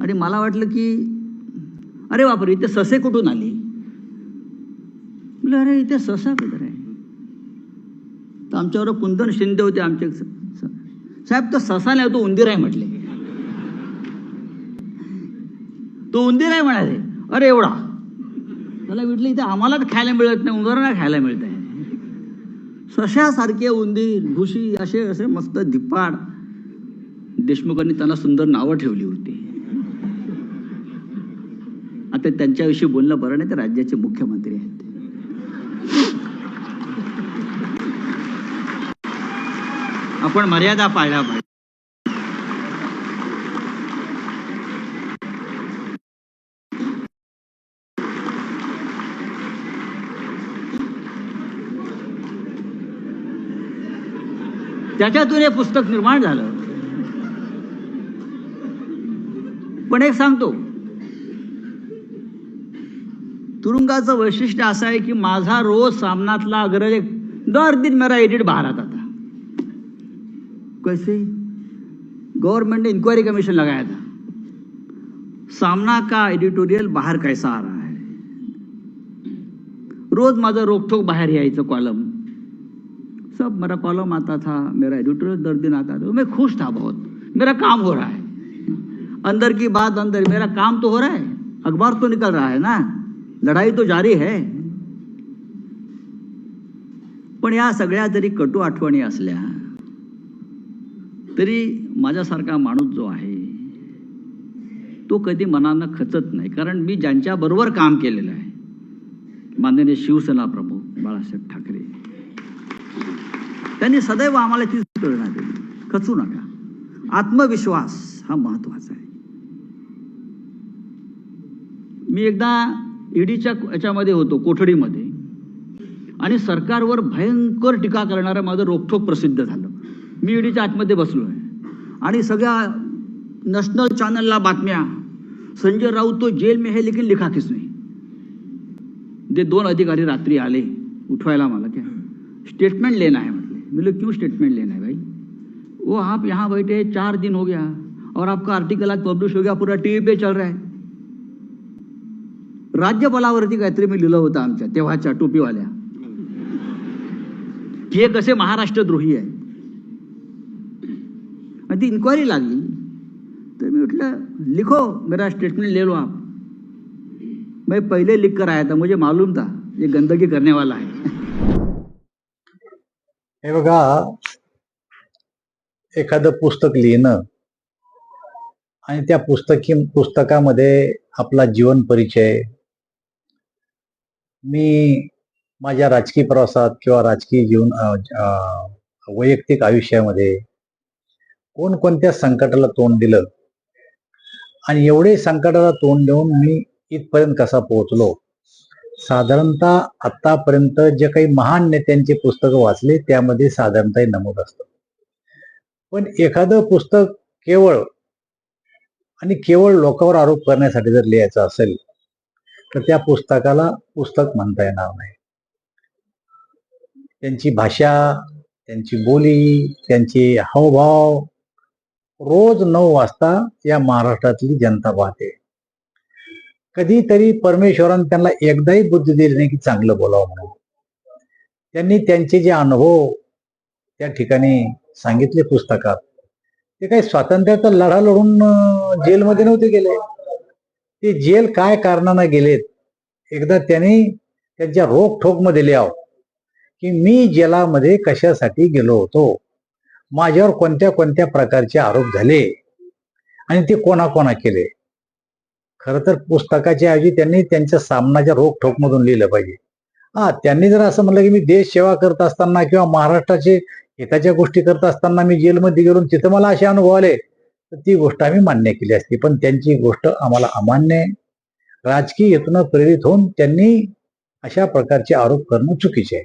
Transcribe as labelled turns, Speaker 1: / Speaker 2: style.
Speaker 1: आणि मला वाटलं की अरे बापरे इथे ससे कुठून आली? म्हटलं अरे इथे ससा कुठं आहे? तर आमच्यावर कुंदन शिंदे होते आमचे. साहेब तो ससा नाही तो उंदीर आहे म्हटले. तो उंदीर आहे म्हणाले. अरे एवढा. त्याला म्हटलं इथे आम्हाला खायला मिळत नाही उंदरांना खायला मिळत आहे. सशासारखे उंदीर भुशी असे असे मस्त धिप्पाड. देशमुखांनी त्यांना सुंदर नावं ठेवली होती. आता त्यांच्याविषयी बोलणं बरं नाही तर राज्याचे मुख्यमंत्री आहेत. आपण मर्यादा पाळल्या पाहिजे. त्याच्यातून हे पुस्तक निर्माण झालं. पण एक सांगतो तुरुंगाचं वैशिष्ट्य असं आहे की माझा रोज सामनातला अग्रज एक दर दिन मेरा एडिट बाहर आता. था कैसे? गवर्नमेंट ने इंक्वायरी कमीशन लगाया था. सामना का एडिटोरियल बाहर कैसा आ रहा है? रोज माझं रोकठोक बाहेर यायचं कॉलम सब मेरा कॉलम आता था मेरा एडिटोरियल दर दिन आता था. मैं खुश था बहुत. मेरा काम हो रहा है. अंदर की बात अंदर. मेरा काम तो हो रहा है. अखबार तो निकल रहा है ना? लढाई तो जारी है. पण या सगळ्या जरी कटू आठवणी असल्या तरी माझ्यासारखा माणूस जो आहे तो कधी मनानं खचत नाही. कारण मी ज्यांच्या बरोबर काम केलेलं आहे माननीय शिवसेना प्रमुख बाळासाहेब ठाकरे. त्यांनी सदैव आम्हाला तीच प्रेरणा दिली. खचू नका. आत्मविश्वास हा महत्त्वाचा आहे. मी एकदा ईडीच्या याच्यामध्ये होतो कोठडीमध्ये. आणि सरकारवर भयंकर टीका करणारं माझं रोखोक प्रसिद्ध झालं. मी ईडीच्या आतमध्ये बसलो आहे आणि सगळ्या नॅशनल चॅनलला बातम्या. संजय राऊत तो जेल में है लेकिन लिखा किसने? जे दोन अधिकारी रात्री आले उठवायला मला क्या स्टेटमेंट लेना है म्हटले. बोले क्यों स्टेटमेंट लेना है भाई? वो आप यहाँ बैठे चार दिन हो गया और आपका आर्टिकल आज पब्लिश हो गया पूरा वी पे चल रहा है. राज्यबलावरती काहीतरी मी लिहिलं होतं आमच्या तेव्हाच्या टोपीवाल्या. की हे कसे महाराष्ट्रद्रोही आहे. आणि ती इन्क्वायरी लागली. तर मी म्हटलं लिखो मेरा स्टेटमेंट ले लो आप. मैं पहिले लिख कर आया था मुझे मालूम था ये गंदगी करने वाला है.
Speaker 2: हे बघा एखादं पुस्तक लिहिणं आणि त्या पुस्तकी पुस्तकामध्ये आपला जीवन परिचय मी माझ्या राजकीय प्रवासात किंवा राजकीय जीवन वैयक्तिक आयुष्यामध्ये कोणकोणत्या संकटाला तोंड दिलं आणि एवढे संकटाला तोंड देऊन मी इथपर्यंत कसा पोहोचलो? साधारणतः आतापर्यंत जे काही महान नेत्यांची पुस्तकं वाचले त्यामध्ये साधारणतः नमूद असतं. पण एखादं पुस्तक केवळ आणि केवळ लोकांवर आरोप करण्यासाठी जर लिहायचं असेल तर त्या पुस्तकाला पुस्तक म्हणता येणार नाही. त्यांची भाषा त्यांची बोली त्यांचे हावभाव रोज नऊ वाजता या महाराष्ट्रातली जनता पाहते. कधीतरी परमेश्वरानं त्यांना एकदाही बुद्धी दिली नाही की चांगलं बोलावं म्हणून. त्यांनी त्यांचे जे अनुभव त्या ठिकाणी सांगितले पुस्तकात ते काही स्वातंत्र्याचा लढा लढून जेलमध्ये नव्हते गेले. ते जेल काय कारणानं गेलेत? एकदा त्यांनी त्यांच्या रोखोकमध्ये लिहाव की मी जेलामध्ये कशासाठी गेलो होतो? माझ्यावर कोणत्या कोणत्या प्रकारचे आरोप झाले? आणि ते कोणाकोणा केले? खर तर पुस्तकाच्या ऐवजी त्यांनी त्यांच्या सामनाच्या रोखठोकमधून लिहिलं पाहिजे. हा त्यांनी जर असं म्हणलं की मी देश सेवा करत असताना किंवा महाराष्ट्राचे हिताच्या गोष्टी करत असताना मी जेलमध्ये गेलो तिथं मला असे अनुभव आले तर ती गोष्ट आम्ही मान्य केली असती. पण त्यांची गोष्ट आम्हाला अमान्य राजकीय हेतून प्रेरित होऊन त्यांनी अशा प्रकारचे आरोप करणं चुकीचे आहे.